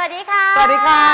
สวัสดีค่ะ สวัสดีค่ะ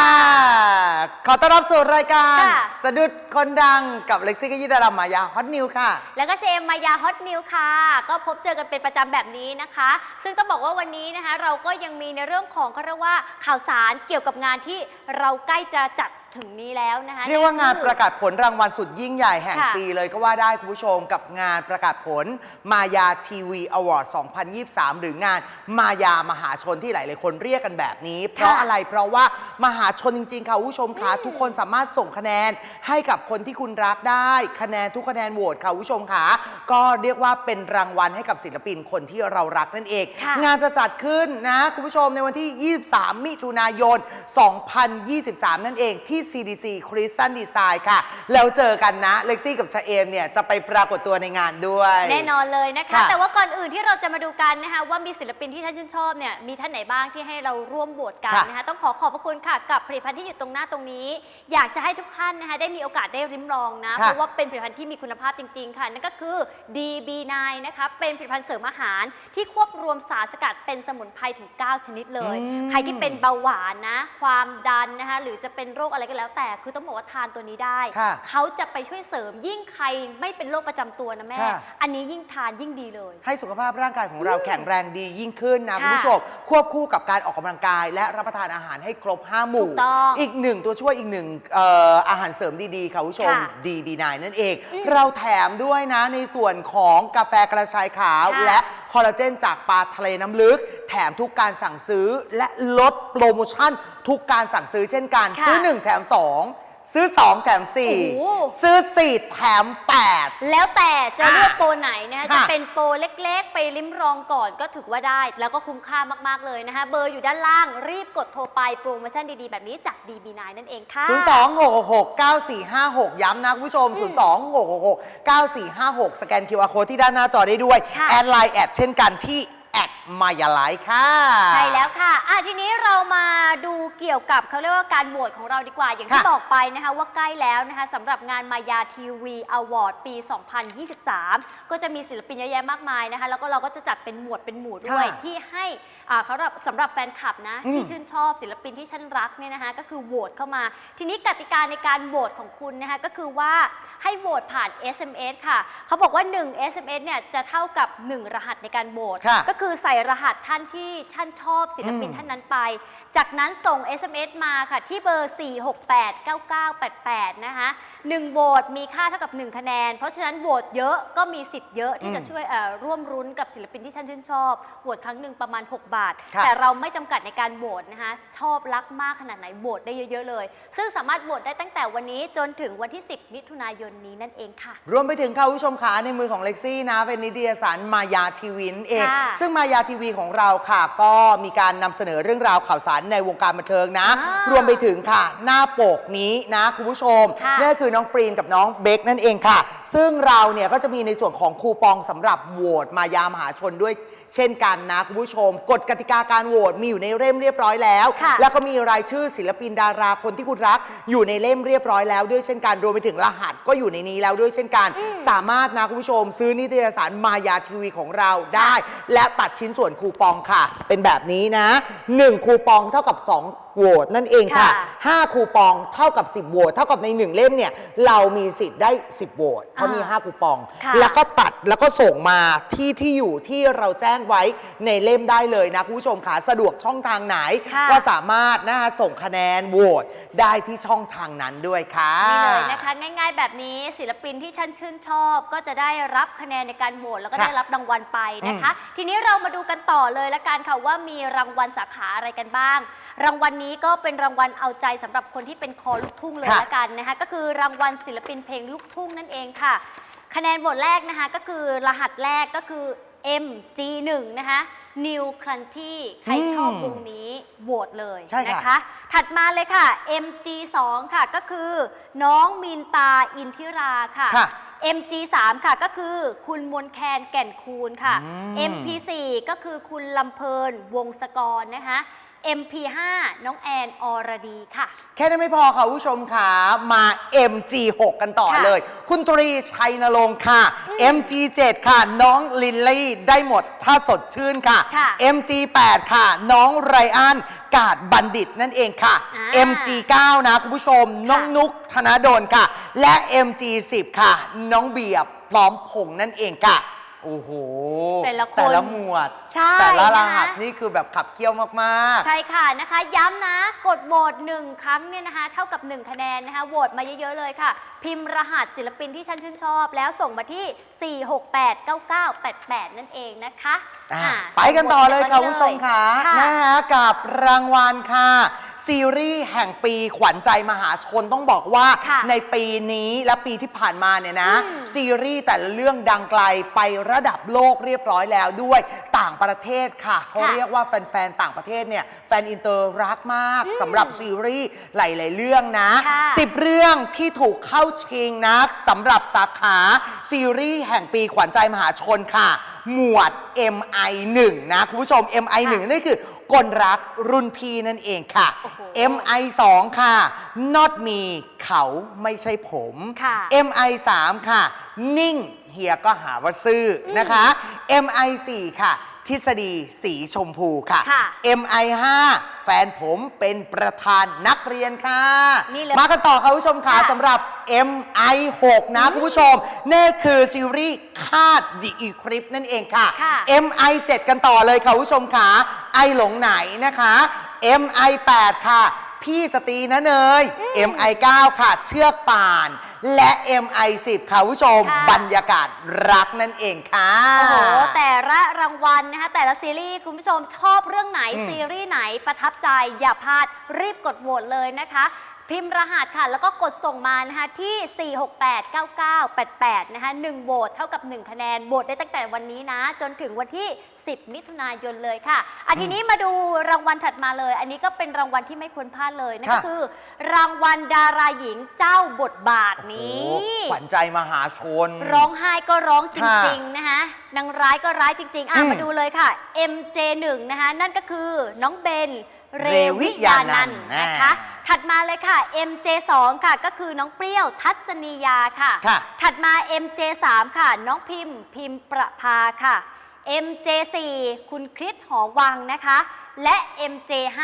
ขอต้อนรับสู่รายการ ค่ะ สะดุดคนดังกับเล็กซี่กบยิดารามายาฮอตนิวค่ะ แล้วก็เชมมายาฮอตนิวค่ะ ก็พบเจอกันเป็นประจำแบบนี้นะคะ ซึ่งต้องบอกว่าวันนี้นะคะ เราก็ยังมีในเรื่องของเขาเรียกว่าข่าวสารเกี่ยวกับงานที่เราใกล้จะจัด ถึงนี้แล้วนะคะเรียกว่างานคือประกาศผลรางวัลสุดยิ่งใหญ่แห่งค่ะปีเลยก็ว่าได้คุณผู้ชมกับงานประกาศผลมายาทีวีอวอร์ด 2023 หรืองานมายามหาชนที่หลาย ๆ คนเรียกกันแบบนี้ เพราะอะไรเพราะว่ามหาชนจริง ๆ ค่ะคุณผู้ชมค่ะทุกคนสามารถส่งคะแนนให้กับคนที่คุณรักได้คะแนนทุกคะแนนโหวตค่ะคุณผู้ชมค่ะก็เรียกว่าเป็นรางวัลให้กับศิลปินคนที่เรารักนั่นเองค่ะงานจะจัดขึ้นนะคุณผู้ชมในวันที่ 23 มิถุนายน 2023 นั่นเองที่ CDC Christian Design ค่ะ แล้วเจอกันนะ เล็กซี่กับชาเอมเนี่ยจะไปปรากฏตัวในงานด้วย แน่นอนเลยนะคะ ค่ะ แต่ว่าก่อนอื่นที่เราจะมาดูกันนะคะว่ามีศิลปินที่ท่านชื่นชอบเนี่ยมีท่านไหนบ้างที่ให้เราร่วมโหวตกันค่ะนะคะต้องขอขอบพระคุณค่ะกับผลิตภัณฑ์ที่อยู่ตรงหน้าตรงนี้ อยากจะให้ทุกท่านนะคะได้มีโอกาสได้ริมลองนะ ค่ะเพราะว่าเป็นผลิตภัณฑ์ที่มีคุณภาพจริง ๆ ค่ะ นั่นก็คือ DB9 นะคะเป็นผลิตภัณฑ์เสริมอาหารที่ควบรวมสารสกัดเป็นสมุนไพรถึง 9 ชนิดเลย อืม ใครที่เป็นเบาหวานนะ ความดันนะคะหรือจะเป็นโรคอะไรก็แล้วแต่คือต้องบอกว่าทานตัวนี้ได้ ค่ะเขาจะไปช่วยเสริมยิ่งใครไม่เป็นโรคประจำตัวนะแม่ ค่ะ อันนี้ยิ่งทานยิ่งดีเลย ให้สุขภาพร่างกายของเราแข็งแรงดียิ่งขึ้นนะค่ะคุณผู้ชมควบคู่กับการออกกำลังกาย และรับประทานอาหารให้ครบ 5 หมู่ ถูกต้องอีกหนึ่งตัวช่วยอีกหนึ่งเอ่ออาหารเสริมดีๆค่ะคุณผู้ชมค่ะ DB9 นั่นเอง อืมเราแถมด้วยนะในส่วนของกาแฟกระชายขาว ค่ะและค อลลาเจนจากปลาทะเลน้ำลึก แถมทุกการสั่งซื้อและลดโปรโมชั่นทุกการสั่งซื้อเช่นกัน ค่ะ ซื้อ 1 แถม 2 ซื้อ 2 แถม โอ้โห4ซื้อ 4 แถม 8 แล้วแต่จะอะเลือกโปรไหนนะคะค่ะจะเป็นโปรเล็กๆ ไปลิ้มลองก่อนก็ถือว่าได้ แล้วก็คุ้มค่ามากๆเลยนะคะ เบอร์อยู่ด้านล่างรีบกดโทรไปโปรโมชั่นดีๆ แบบนี้จาก DB9 นั่นเองค่ะ 0 2 6 6 9 4 5 6 ย้ำนะคุณผู้ชม 0 2 6 6 6 9 4 5 6 สแกน QR Code ที่ด้านหน้าจอได้ด้วย ค่ะ แอดไลน์แอดเช่นกันที่แอด มายาไลค์ค่ะ ใช่แล้วค่ะอะ ทีนี้เรามาดูเกี่ยวกับเขาเรียกว่าการโหวตของเราดีกว่า อย่างที่ค่ะบอกไปนะคะว่าใกล้แล้วนะคะสำหรับงานมายาทีวีอวอร์ดปี 2023 ก็จะมีศิลปินเยอะแยะมากมายนะคะ แล้วก็เราก็จะจัดเป็นหมวดเป็นหมู่ด้วยค่ะที่ให้อ่าเขาแบบสำหรับแฟนคลับนะอืม ที่ชื่นชอบศิลปินที่ฉันรักเนี่ยนะคะ ก็คือโหวตเข้ามา ทีนี้กติกาในการโหวตของคุณนะคะก็คือว่าให้โหวตผ่าน SMS ค่ะเขาบอกว่า 1 SMS เนี่ยจะเท่ากับ 1 รหัสในการโหวตค่ะ ก็คือใส่รหัสท่านที่ท่านชอบศิลปินอืม ท่านนั้นไป จากนั้นส่ง SMS มาค่ะที่เบอร์ 4689988 นะคะ 1โหวตมีค่าเท่ากับ 1 คะแนน เพราะฉะนั้นโหวตเยอะก็มีสิทธิ์เยอะที่จะอืมช่วยเอ่อร่วมรุ้นกับศิลปินที่ท่านชื่นชอบโหวตครั้งหนึ่งประมาณ 6 บาทค่ะแต่เราไม่จำกัดในการโหวตนะคะชอบรักมากขนาดไหนโหวตได้เยอะๆเลย ซึ่งสามารถโหวตได้ตั้งแต่วันนี้จนถึงวันที่ 10 มิถุนายนนี้นั่นเองค่ะ รวมไปถึงค่ะคุณผู้ชมขาในมือของเล็กซี่นะ เป็นนิตยสารมายาทีวีนั่นเอง ค่ะซึ่งมายาทีวีของเราค่ะ ก็มีการนำเสนอเรื่องราวข่าวสารในวงการบันเทิงนะ อ่ารวมไปถึงค่ะ หน้าปกนี้นะคุณผู้ชมค่ะ นั่นก็คือน้องฟรีนกับน้องเบคนั่นเองค่ะ ซึ่งเราเนี่ยก็จะมีในส่วนของคูปองสำหรับโหวตมายามหาชนด้วยเช่นกันนะคุณผู้ชม กฎกติกาการโหวตมีอยู่ในเล่มเรียบร้อยแล้ว ค่ะ แล้วก็มีรายชื่อศิลปินดาราคนที่คุณรัก อยู่ในเล่มเรียบร้อยแล้วด้วยเช่นกันรวมไปถึงรหัสก็อยู่ในนี้แล้วด้วยเช่นกัน สามารถนะคุณผู้ชม ซื้อนิตยสารมายาทีวีของเราได้ และตัดชิ้นส่วนคูปองค่ะ เป็นแบบนี้นะ 1 คูปองเท่ากับ 2 โหวตนั่นเองค่ะ ค่ะ5 คูปองเท่ากับ 10โหวตเท่ากับใน 1 เล่มเนี่ย เรามีสิทธิ์ได้ 10โหวตเพราะมี อ่า5 คูปอง ค่ะ แล้วก็ตัดแล้วก็ส่งมาที่ที่อยู่ที่เราแจ้งไว้ในเล่มได้เลยนะคุณผู้ชมค่ะสะดวกช่องทางไหน ค่ะก็สามารถนะคะส่งคะแนนโหวตได้ที่ช่องทางนั้นด้วยค่ะ นี่เลยนะคะง่ายๆแบบนี้ศิลปินที่ฉันชื่นชอบ ก็จะได้รับคะแนนในการโหวตแล้วก็ค่ะได้รับรางวัลไปนะคะ ทีนี้เรามาดูกันต่อเลยละกันค่ะว่ามีรางวัลสาขาอะไรกันบ้าง รางวัลนี้ก็เป็นรางวัลเอาใจสำหรับคนที่เป็นคอลูกทุ่งเลยค่ะ ละกันนะคะ ก็คือรางวัลศิลปินเพลงลูกทุ่งนั่นเองค่ะ คะแนนโหวตแรกนะคะก็คือรหัสแรกก็คือ MG1 นะคะ New c l a n t y ใครชอบวงนี้โหวตเลยใช่ค่ะ นะคะ ถัดมาเลยค่ะ MG2 ค่ะก็คือน้องมินตาอินทิราค่ะ ค่ะ MG3 ค่ะก็คือคุณมนแคนแก่นคูณค่ะ อืม MP4 ก็คือคุณลำเพลินวงศกรนะคะ MP5 น้องแอนอรดีค่ะ แค่นั้นไม่พอค่ะคุณผู้ชมค่ะ มา MG6 กันต่อค่ะเลย คุณตรีชัยนรงค์ค่ะอืม MG7 ค่ะ น้องลินลี่ได้หมดถ้าสดชื่นค่ะ ค่ะ MG8 ค่ะ น้องไรอันกาดบัณฑิตนั่นเองค่ะ อ่า MG9 นะคุณผู้ชม น้องนุกธนดลค่ะ และ MG10 ค่ะ น้องเบียบพร้อมพงษ์นั่นเองค่ะ โอ้โหแต่ละคนแต่ละหมวด ใช่แต่ละรนะคะหัสนี่คือแบบขับเคี่ยวมากใช่ค่ะนะคะ ย้ำนะกดโหวตหนึ่งครั้งเนี่ยนะคะ เท่ากับ 1 คะแนนนะคะโหวตมาเยอะ ๆ เลยค่ะ พิมพ์รหัสศิลปินที่ฉันชื่นชอบ แล้วส่งมาที่ 4689988 นั่นเองนะคะอะอ่าไปกันต่อเลยค่ะส่งคุณผู้ชมค่ะค่ะ นะฮะกับรางวัลค่ะ ซีรีส์แห่งปีขวัญใจมหาชนต้องบอกว่าค่ะในปีนี้และปีที่ผ่านมาเนี่ยนะ อืมซีรีส์แต่ละเรื่องดังไกลไประดับโลกเรียบร้อยแล้วด้วยต่างประเทศค่ะเขาค่ะเรียกว่าแฟนๆต่างประเทศเนี่ยแฟนอินเตอร์รักมากอืมสำหรับซีรีส์หลายๆเรื่องนะค่ะ10เรื่องที่ถูกเข้าชิงนะสำหรับสาขาซีรีส์แห่งปีขวัญใจมหาชนค่ะ หมวด MI 1 นะคุณผู้ชม MI 1นี่คือกลรักรุ่นพี่นั่นเองค่ะ โอ้โห MI 2 ค่ะ not me เขาไม่ใช่ผม ค่ะ MI 3 ค่ะ นิ่ง เฮียก็หาว่าซื่ออนะคะ MI 4 ค่ะ ทฤษฎีสีชมพูค่ะ ค่ะ MI 5 แฟนผมเป็นประธานนักเรียนค่ะ นี่เลยมากันต่อค่ะคุณผู้ชมค่ะค่ะสำหรับ MI 6 นะคุณผู้ชมนี่คือซีรีส์คาด The Eclipse นั่นเองค่ะ ค่ะ MI 7 กันต่อเลยค่ะคุณผู้ชมค่ะไอหลงไหนนะคะ MI 8 ค่ะ พี่จะตีนะเนย MI 9 ค่ะ เชือกป่าน และ MI 10 ค่ะคุณผู้ชม ค่ะ บรรยากาศรักนั่นเองค่ะ โอ้โหแต่ละรางวัลนะคะแต่ละซีรีส์คุณผู้ชมชอบเรื่องไหนอืมซีรีส์ไหนประทับใจอย่าพลาดรีบกดโหวตเลยนะคะ พิมพ์รหัสค่ะ แล้วก็กดส่งมานะคะที่ 4689988 นะคะ1โหวตเท่ากับ 1 คะแนน โหวตได้ตั้งแต่วันนี้นะ จนถึงวันที่ 10 มิถุนายนเลยค่ะ อันทีนี้มาดูรางวัลถัดมาเลย อันนี้ก็เป็นรางวัลที่ไม่ควรพลาดเลยนั่นก็ค่ะ คือ รางวัลดาราหญิงเจ้าบทบาทโอ้นี้โหขวัญใจมหาชน ร้องไห้ก็ร้องจค่ะริงๆนะคะนางร้ายก็ร้ายจริง ๆ อะอืมมาดูเลยค่ะ MJ1 นะคะนั่นก็คือน้องเบน เรเรวิวิยายานันันนท์ท์อ่านะคะ ถัดมาเลยค่ะ MJ2 ค่ะ ก็คือน้องเปรี้ยวทัศนียาค่ะ ค่ะถัดมา MJ3 ค่ะ น้องพิมพ์ พิมพ์ประภาค่ะ MJ4 คุณคริสหอวังนะคะ และ MJ5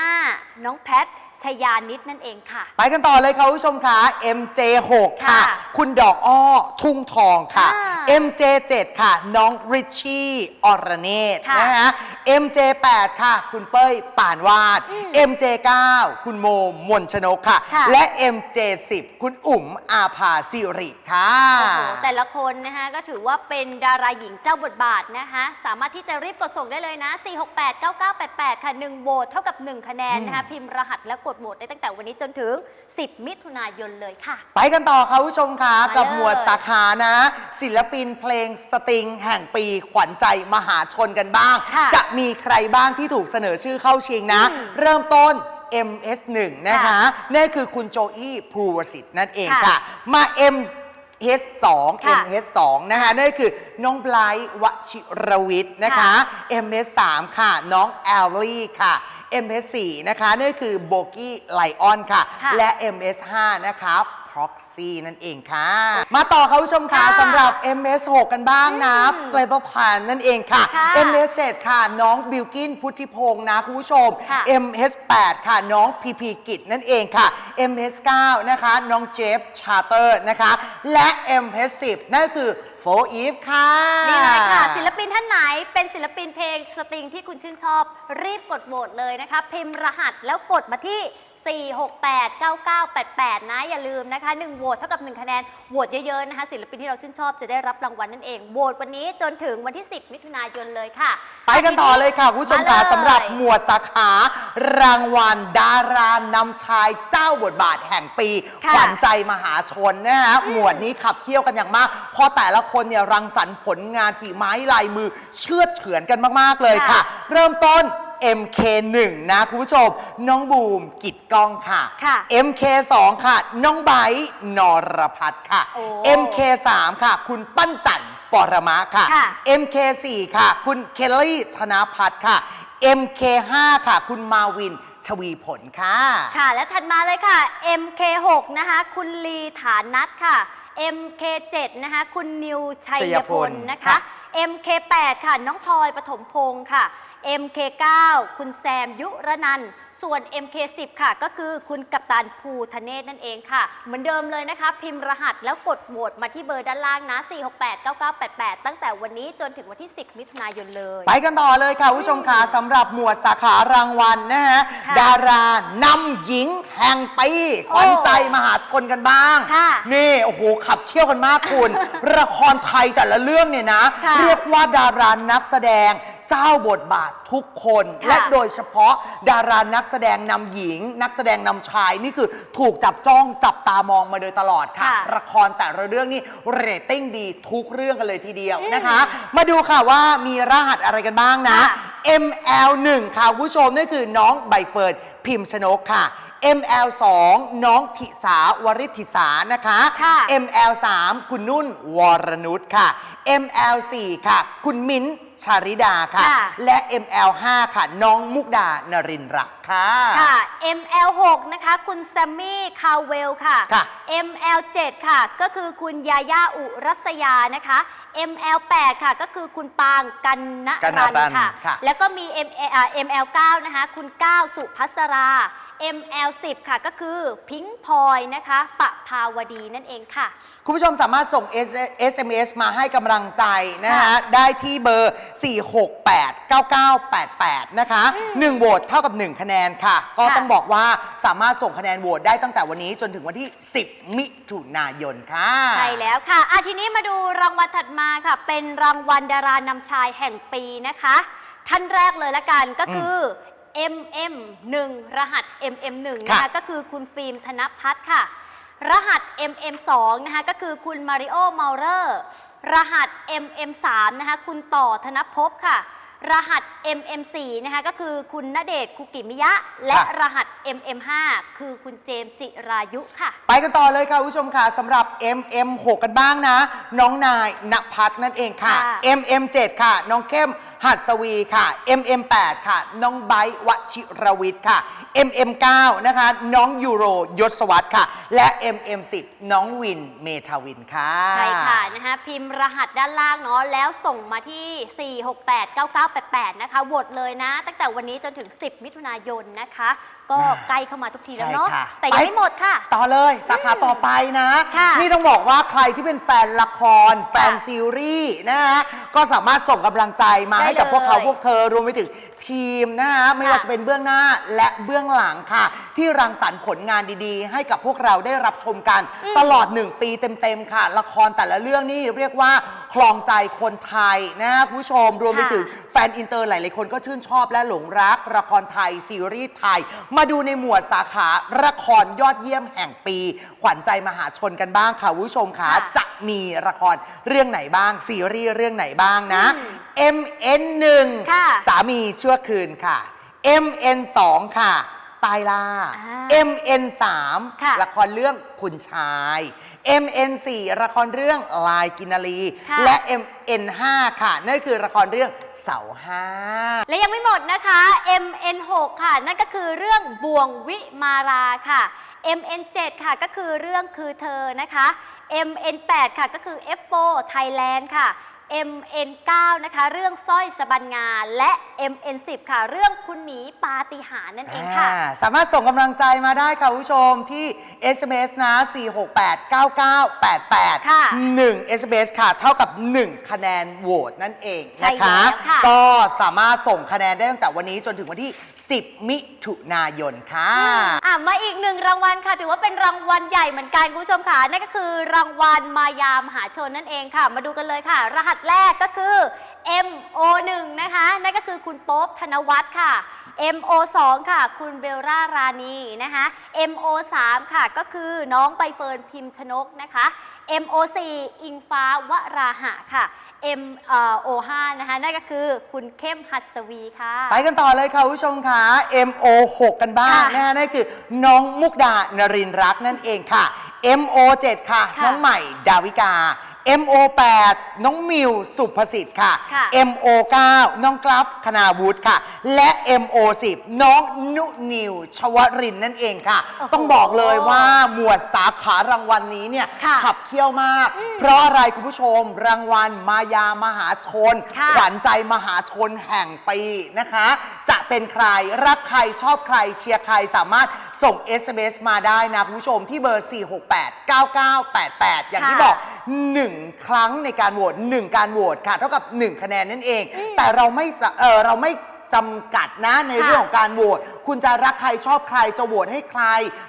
น้องแพท ชยานิดนั่นเองค่ะ ไปกันต่อเลยค่ะคุณผู้ชมค่ะ MJ6 ค่ะ ค่ะคุณดอกอ้อทุ่งทองค่ะ อ่า MJ7 ค่ะ น้องริชชี่อรเนตค่ะนะฮะ MJ8 ค่ะ คุณเป้ยป่านวาด อืม MJ9 คุณโมมนชนกค่ะ ค่ะ และ MJ10 คุณอุ๋มอาภาสิริค่ะ โอ้โหแต่ละคนนะคะก็ถือว่าเป็นดาราหญิงเจ้าบทบาทนะคะสามารถที่จะรีบกดส่งได้เลยนะ 4689988 ค่ะ 1โหวตเท่ากับ 1 คะแนนนะคะ พิมพ์รหัสและกดโหวตได้ตั้งแต่วันนี้จนถึง 10 มิถุนายนเลยค่ะ ไปกันต่อค่ะคุณผู้ชมค่ะมาเลยกับหมวดสาขานะ ศิลปินเพลงสตริง แห่งปีขวัญใจมหาชนกันบ้าง ค่ะจะมีใครบ้างที่ถูกเสนอชื่อเข้าชิงนะ อืมเริ่มต้น MS1 นะคะค่ะนั่นคือคุณโจอี้ภูวสิทธิ์นั่นเองค่ะ ค่ะมา M H2 ค่ะ MH2 นะคะนั่นคือน้องไบรท์วชิรวิทย์นะคะค่ะ MS3 ค่ะน้องแอลลี่ค่ะ MS4 นะคะนั่นคือโบกี้ไลออนค่ะ ค่ะ และ MS5 นะคะ Proxy นั่นเองค่ะ มาต่อค่ะคุณผู้ชมค่ะค่ะสำหรับ MS6 กันบ้างนะอืมเปลเปอร์พันนั่นเองค่ะ ค่ะ MS7 ค่ะ น้องบิลกินพุทธิพงศ์นะคุณผู้ชม ค่ะ MS8 ค่ะ น้องพีพีกิจนั่นเองค่ะ MS9 นะคะ น้องเจฟชาร์เตอร์นะคะ และ MS10 นั่นคือโฟอีฟค่ะ นี่เลยค่ะ ศิลปินท่านไหนเป็นศิลปินเพลงสตริงที่คุณชื่นชอบ รีบกดโหวตเลยนะคะ พิมพ์รหัสแล้วกดมาที่ 4689988 นะ อย่าลืมนะคะ1โหวตเท่ากับ 1 คะแนน โหวตเยอะๆนะคะศิลปินที่เราชื่นชอบจะได้รับรางวัลนั่นเอง โหวตวันนี้จนถึงวันที่ 10 มิถุนายนเลยค่ะ ไปกันต่อเลยค่ะ คุณผู้ชมค่ะมาเลย สำหรับหมวดสาขารางวัล ดารานำชายเจ้าบทบาทแห่งปี ค่ะขวัญใจมหาชนนะฮะหมวดนี้ขับเคี่ยวกันอย่างมาก เพราะแต่ละคนเนี่ยรังสรรค์ผลงานฝีไม้ลายมือเชื่อดเฉือนกันมาก ๆ เลยค่ะ ค่ะ เริ่มต้น MK1 นะคุณผู้ชม น้องบูมกิดกล้องค่ะ ค่ะ MK2 ค่ะ น้องไบร์ทนรพัฒน์ค่ะ โอ้ MK3 ค่ะ คุณปั้นจันทร์ปรมะค่ะ ค่ะ MK4 ค่ะ คุณเคลลี่ธนพัฒน์ค่ะ MK5 ค่ะ คุณมาวินวีผลค่ะ ค่ะ และถัดมาเลยค่ะ MK6 นะคะ คุณลีฐานนัทค่ะ MK7 นะคะ คุณนิวชัยชัยพพลลนะคะ ค่ะ MK8 ค่ะ น้องพลอยปฐมพงศ์ค่ะ MK9 คุณแซมยุรนันท์ส่วน MK10 ค่ะ ก็คือคุณกัปตันภูทะเนศนั่นเองค่ะ เหมือนเดิมเลยนะคะ พิมพ์รหัสแล้วกดโหวตมาที่เบอร์ด้านล่างนะ 4689988 ตั้งแต่วันนี้จนถึงวันที่ 10 มิถุนายนเลย ไปกันต่อเลยค่ะคุณผู้ชมค่ะสำหรับหมวดสาขารางวัลนะฮะ ค่ะดารานำหญิงแห่งปีขวัญใจมหาชนกันบ้าง ค่ะนี่โอ้โหขับเคี่ยวกันมากคุณ ละครไทยแต่ละเรื่องเนี่ยนะ ค่ะ เรียกว่าดารานักแสดง เจ้าบทบาททุกคน ค่ะ และโดยเฉพาะดารานักแสดงนำหญิง นักแสดงนำชายนี่คือถูกจับจ้องจับตามองมาโดยตลอดค่ะ ค่ะละครแต่ละเรื่องนี่เรตติ้งดีทุกเรื่องกันเลยทีเดียวอืมนะคะ มาดูค่ะว่ามีรหัสอะไรกันบ้างนะ ค่ะ ML1 ค่ะคุณผู้ชมนั่นคือน้องใบเฟิร์นพิมพ์ชนกค่ะ ML2 น้องธิสาวริธิสานะคะ ค่ะ ML3 คุณนุ่นวรนุชค่ะ ML4 ค่ะ คุณมิ้นท์ ชาริดาค่ะ ค่ะ และ ML5 ค่ะ น้องมุกดานรินทร์รักค่ะ ค่ะ ML6 นะคะ คุณแซมมี่ คาวเวลค่ะ ค่ะ ML7 ค่ะ ก็คือคุณยาย่าอุรัสยานะคะ ML8 ค่ะ ก็คือคุณปางกันนกันรัรันนค่ะ ค่ะแล้วก็มี M อ่า ML9 นะคะ คุณก้าวสุภัสรา ML10 ค่ะก็คือพิงพลอยนะคะปะภาวดีนั่นเองค่ะ คุณผู้ชมสามารถส่ง S- SMS มาให้กำลังใจนะฮะค่ะได้ที่เบอร์ 4689988 นะคะ 1โหวตเท่ากับ 1 คะแนนค่ะ ก็ค่ะต้องบอกว่าสามารถส่งคะแนนโหวตได้ตั้งแต่วันนี้จนถึงวันที่ 10 มิถุนายนค่ะ ใช่แล้วค่ะอะทีนี้มาดูรางวัลถัดมาค่ะ เป็นรางวัลดารานำชายแห่งปีนะคะ ท่านแรกเลยละกันก็คือ MM 1 รหัส MM 1 นะคะค่ะก็คือคุณฟิล์มธนพัฒน์ค่ะ รหัส MM 2 นะคะก็คือคุณมาริโอ เมาเลอร์ รหัส MM 3 นะคะคุณต่อธนภพค่ะ รหัส MM 4 นะคะก็คือคุณณเดชน์คุกิมิยะ และค่ะ รหัส MM 5 คือคุณเจมส์จิรายุค่ะ ไปกันต่อเลยค่ะคุณผู้ชมค่ะสำหรับ MM6 กันบ้างนะ น้องนายณพัฒน์นั่นเองค่ะ ค่ะ MM7 ค่ะ น้องเข้มหัสวีค่ะ MM8 ค่ะ น้องไบร์ทวชิรวิทย์ค่ะ MM9 นะคะ น้องยูโรยศวัตค่ะ และ MM10 น้องวินเมทาวินค่ะ ใช่ค่ะนะคะพิมพ์รหัสด้านล่างเนาะแล้วส่งมาที่4689988 นะคะโหวตเลยนะ ตั้งแต่วันนี้จนถึง 10 มิถุนายนนะคะ ก็อ่าใกล้เข้ามาทุกทีแล้วเนาะใช่ค่ะแต่ยังไปไม่หมดค่ะ ต่อเลยสาขาต่อไปนะ ค่ะนี่ต้องบอกว่าใครที่เป็นแฟนละคร แฟนค่ะซีรีส์นะฮะก็สามารถส่งกำลังใจมาได้ให้กับพวกเขาเลยพวกเธอรวมไปถึงทีมนะฮะไม่ว่าค่ะ จะเป็นเบื้องหน้าและเบื้องหลังค่ะ ที่รังสรรค์ผลงานดีๆ ให้กับพวกเราได้รับชมกันอืมตลอด 1 ปีเต็มๆค่ะ ละครแต่ละเรื่องนี่เรียกว่าคลองใจคนไทยนะฮะคุณผู้ชมรวมไปค่ะ ถึงแฟนอินเตอร์หลายๆคนก็ชื่นชอบและหลงรักละครไทย ซีรีส์ไทย มาดูในหมวดสาขาละครยอดเยี่ยมแห่งปี ขวัญใจมหาชนกันบ้างค่ะคุณผู้ชมค่ะ ค่ะ จะมีละครเรื่องไหนบ้าง ซีรีส์เรื่องไหนบ้างนะอืม MN1 ค่ะ สามีชั่วคืนค่ะ MN2 ค่ะ ตายล่าอ่า MN3 ค่ะละครเรื่องคุณชาย MN4 ละครเรื่องลายกินนารีค่ะ และ MN5 ค่ะนั่นคือละครเรื่องเสาห้า และยังไม่หมดนะคะ MN6 ค่ะ นั่นก็คือเรื่องบ่วงวิมาราค่ะ MN7 ค่ะก็คือเรื่องคือเธอนะคะ MN8 ค่ะก็คือ F4 Thailand ค่ะ MN9 นะคะ เรื่องสร้อยสะบันงาและ MN10 ค่ะ เรื่องคุณหมีปาฏิหาริย์นั่นเองค่ะ อ่าสามารถส่งกำลังใจมาได้ค่ะคุณผู้ชมที่ SMS นะ 4689988 ค่ะ1 SMS ค่ะ เท่ากับ 1 คะแนนโหวตนั่นเองใช่นะคะแล้วค่ะ ก็สามารถส่งคะแนนได้ตั้งแต่วันนี้จนถึงวันที่ 10 มิถุนายนค่ะ อะมาอีกหนึ่งรางวัลค่ะ ถือว่าเป็นรางวัลใหญ่เหมือนกันคุณผู้ชมค่ะนั่นก็คือรางวัลมายามหาชนนั่นเองค่ะ มาดูกันเลยค่ะ รหัสแรกก็คือ MO1 นะคะ นั่นก็คือคุณโป๊บธนวัฒน์ค่ะ MO2 ค่ะ คุณเบลล่ารานีนะคะ MO3 ค่ะ ก็คือน้องใบเฟิร์นพิมพ์ชนกนะคะ MO4 อิงฟ้าวราหะค่ะ MO5 นะคะ นั่นก็คือคุณเข้มหัสวีค่ะ ไปกันต่อเลยค่ะคุณผู้ชมค่ะ MO6 กันบ้างค่ะนะฮะนั่นคือน้องมุกดานรินทร์รักนั่นเองค่ะ MO7 ค่ะ ค่ะ น้องใหม่ดาวิกา MO8 น้องมิวสุภสิทธิ์ค่ะค่ะ MO9 น้องกราฟคณาวุฒิค่ะ และ MO10 น้องนุนิว ชวรินทร์นั่นเองค่ะ โอ้โหต้องบอกเลยว่าหมวดสาขารางวัลนี้เนี่ยค่ะขับเคี่ยวมาก เพราะอะไรคุณผู้ชมรางวัลมายามหาชน ค่ะ ขวัญใจมหาชนแห่งปีนะคะ จะเป็นใครรักใครชอบใครเชียร์ใครสามารถส่ง SMS มาได้นะคุณผู้ชมที่เบอร์ 468-9988 อย่างที่ค่ะ บอก 1 ครั้งในการโหวต1 การโหวตค่ะ เท่ากับ 1คะแนนนั่นเอง แต่เราไม่สะเออเราไม่จำกัดนะในค่ะเรื่องของการโหวตคุณจะรักใครชอบใครจะโหวตให้ใคร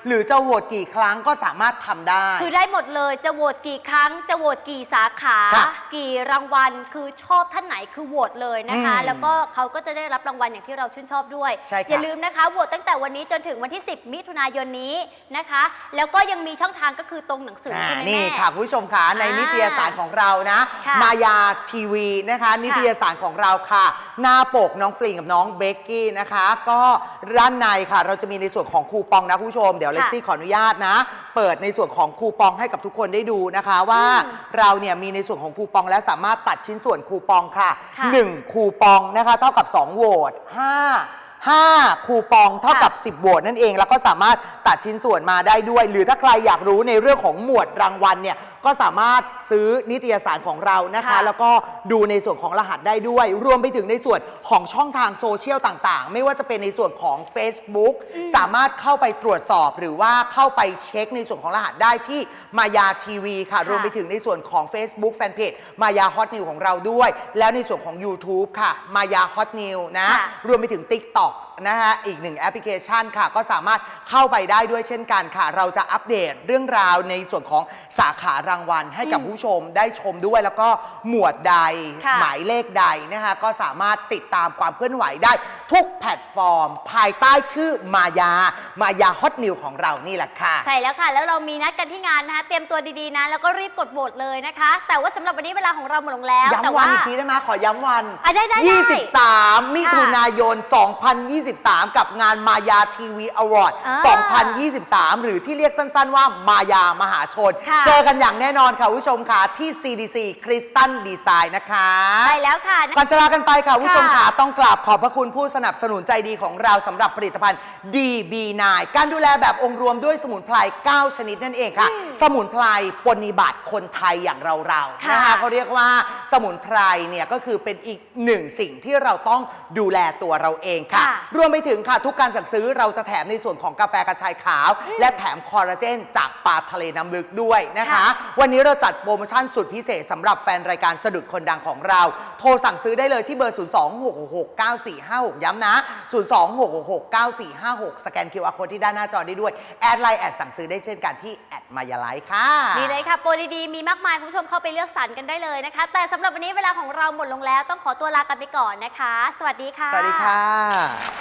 หรือจะโหวตกี่ครั้งก็สามารถทำได้ คือได้หมดเลยจะโหวตกี่ครั้ง จะโหวตกี่สาขา ค่ะกี่รางวัลคือชอบท่านไหนคือโหวตเลยนะคะ อืมแล้วก็เขาก็จะได้รับรางวัลอย่างที่เราชื่นชอบด้วย ใช่ค่ะอย่าลืมนะคะโหวตตั้งแต่วันนี้จนถึงวันที่ 10 มิถุนายนนี้นะคะ แล้วก็ยังมีช่องทางก็คือตรงหนังสืออ่าใช่ไหมนี่แม่ค่ะคุณผู้ชมค่ะในอ่านินิตยสารของเรานะ ค่ะมายาทีวีนะคะ นิตยสารของเราค่ะ หน้าปกน้องฟลิงกับน้องเบกกี้นะคะ ก็ด้านในค่ะ เราจะมีในส่วนของคูปองนะคุณผู้ชม เดี๋ยวเลซี่ขออนุญาตนะ เปิดในส่วนของคูปองให้กับทุกคนได้ดูนะคะ ว่าอืมเราเนี่ยมีในส่วนของคูปองและสามารถตัดชิ้นส่วนคูปองค่ะค่ะ1คูปองนะคะเท่ากับ 2 โหวต5 5คูปองเท่ากับ 10โหวตนั่นเอง แล้วก็สามารถตัดชิ้นส่วนมาได้ด้วย หรือถ้าใครอยากรู้ในเรื่องของหมวดรางวัลเนี่ย ก็สามารถซื้อนิตยสารของเรานะคะ ค่ะ แล้วก็ดูในส่วนของรหัสได้ด้วย รวมไปถึงในส่วนของช่องทางโซเชียลต่างๆ ไม่ว่าจะเป็นในส่วนของ Facebook สามารถเข้าไปตรวจสอบหรือว่าเข้าไปเช็คในส่วนของรหัสได้ที่มายาทีวีค่ะ รวมไปถึงในส่วนของ Facebook Fanpage มายาฮอตนิวของเราด้วย แล้วในส่วนของ YouTube ค่ะมายาฮอตนิวนะ ค่ะ รวมไปถึง TikTok นะฮะอีกหนึ่งแอปพลิเคชันค่ะ ก็สามารถเข้าไปได้ด้วยเช่นกันค่ะ เราจะอัปเดตเรื่องราวในส่วนของสาขารางวัล ให้กับอืมผู้ชมได้ชมด้วย แล้วก็หมวดใดค่ะ หมายเลขใดนะคะก็สามารถติดตามความเคลื่อนไหวได้ทุกแพลตฟอร์ม ภายใต้ชื่อมายามายาฮอตนิวของเรานี่แหละค่ะ ใช่แล้วค่ะ แล้วเรามีนัดกันที่งานนะคะ เตรียมตัวดีๆนะ แล้วก็รีบกดโหวตเลยนะคะ แต่ว่าสำหรับวันนี้เวลาของเราหมดลงแล้วแต่ย้ำวัว่านอีกทีได้ไหมขอย้ำวัน อะได้ได้ได้ 23 มิถุนายน 2023กับงานมายาทีวีอวอร์ด อ่า2023 หรือที่เรียกสั้นๆว่ามายามหาชน ค่ะ เจอกันอย่างแน่นอนค่ะคุณผู้ชมค่ะ ที่ CDC คริสตันดีไซน์นะคะใช่แล้วค่ะ ก่อนจะลากันไปค่ะคุณผู้ชมค่ะค่ะ ต้องกราบขอบพระคุณผู้สนับสนุนใจดีของเราสำหรับผลิตภัณฑ์ DB9 การดูแลแบบองค์รวมด้วยสมุนไพร 9 ชนิดนั่นเองค่ะ สมุนไพรปฏิบัติคนไทยอย่างเราๆค่ะนะคะเขาเรียกว่าสมุนไพรเนี่ยก็คือเป็นอีกหนึ่งสิ่งที่เราต้องดูแลตัวเราเองค่ะ ค่ะรวมไปถึงค่ะ ทุกการสั่งซื้อเราจะแถมในส่วนของกาแฟกระชายขาว และแถมคอลลาเจน จากปลาทะเลน้ำลึกด้วยนะคะค่ะวันนี้เราจัดโปรโมชั่นสุดพิเศษสำหรับแฟนรายการสะดุดคนดังของเรา โทรสั่งซื้อได้เลยที่เบอร์ 026669456 ย้ำนะ 026669456 สแกน QR Code ที่ด้านหน้าจอได้ด้วย แอดไลน์แอดสั่งซื้อได้เช่นกันที่แอดมายาไลท์ค่ะดีเลยค่ะ โปรดีๆมีมากมายคุณผู้ชมเข้าไปเลือกสรรกันได้เลยนะคะ แต่สำหรับวันนี้เวลาของเราหมดลงแล้วต้องขอตัวลากันไปก่อนนะคะ สวัสดีค่ะ สวัสดีค่ะ